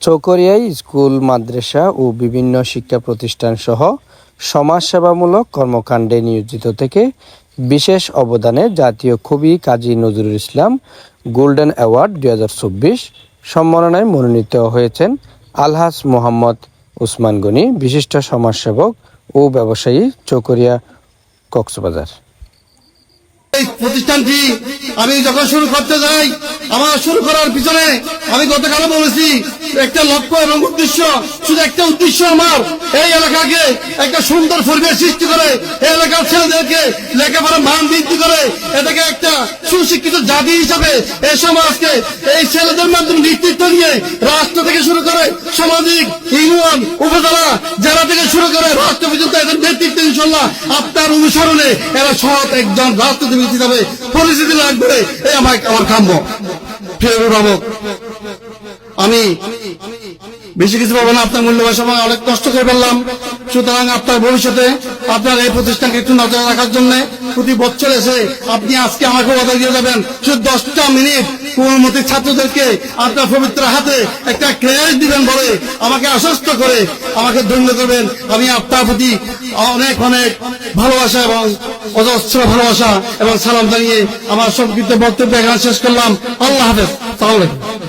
চৌকরিয়ায় school, মাদ্রাসা ও বিভিন্ন শিক্ষা প্রতিষ্ঠান সহ সমাজসেবামূলক কর্মকাণ্ডে নিয়োজিত থেকে বিশেষ অবদানে জাতীয় কবি কাজী নজরুল ইসলাম গোল্ডেন অ্যাওয়ার্ড দুই হাজার চব্বিশ সম্মাননায় মনোনীত হয়েছেন আলহাজ মোহাম্মদ উসমান গনি, বিশিষ্ট সমাজসেবক ও ব্যবসায়ী চৌকরিয়া কক্সবাজার। এই প্রতিষ্ঠানটি আমি যখন শুরু করতে যাই, আমার শুরু করার পিছনে আমি গতকালও বলেছি, একটা লক্ষ্য এবং উদ্দেশ্য, শুধু একটা উদ্দেশ্য আমার, এই এলাকাকে একটা সুন্দর পরিবেশ সৃষ্টি করে, এই এলাকার ছেলেদেরকে লেখাপড়া মান বৃদ্ধি করে, এটাকে একটা সুশিক্ষিত জাতি হিসাবে এই সমাজকে, এই ছেলেদের মাধ্যমে নেতৃত্ব নিয়ে রাষ্ট্র থেকে শুরু করে সামাজিক ইউনিয়ন, উপজেলা, জেলা থেকে শুরু করে রাষ্ট্র পর্যন্ত এদের নেতৃত্ব ইনশাল্লাহ আপনার অনুসরণে এরা সৎ একজন রাজনীতিবিদ হিসাবে পরিচিতি লাগবে এই আমার আমার কাম্য। প্রিয় আমি বেশি কিছু পাবো না, আপনার মূল্যবান সময় অনেক কষ্ট করে ফেললাম। সুতরাং আপনার ভবিষ্যতে আপনার এই প্রতিষ্ঠানকে একটু নজর রাখার জন্য প্রতি বছর এসে আপনি আজকে আমাকে কথা দিয়ে যাবেন। শুধু দশটা মিনিট কোমলমতি ছাত্রদেরকে আপনার পবিত্র হাতে একটা ক্রেয়ার দিবেন বলে আমাকে আশ্বস্ত করে আমাকে ধন্য করবেন। আমি আপনার প্রতি অনেক অনেক ভালোবাসা এবং অজস্র ভালোবাসা এবং সালাম জানিয়ে আমার সংক্ষিপ্ত বক্তব্য এখানে শেষ করলাম। আল্লাহ হাফেজ। আলাইকুম।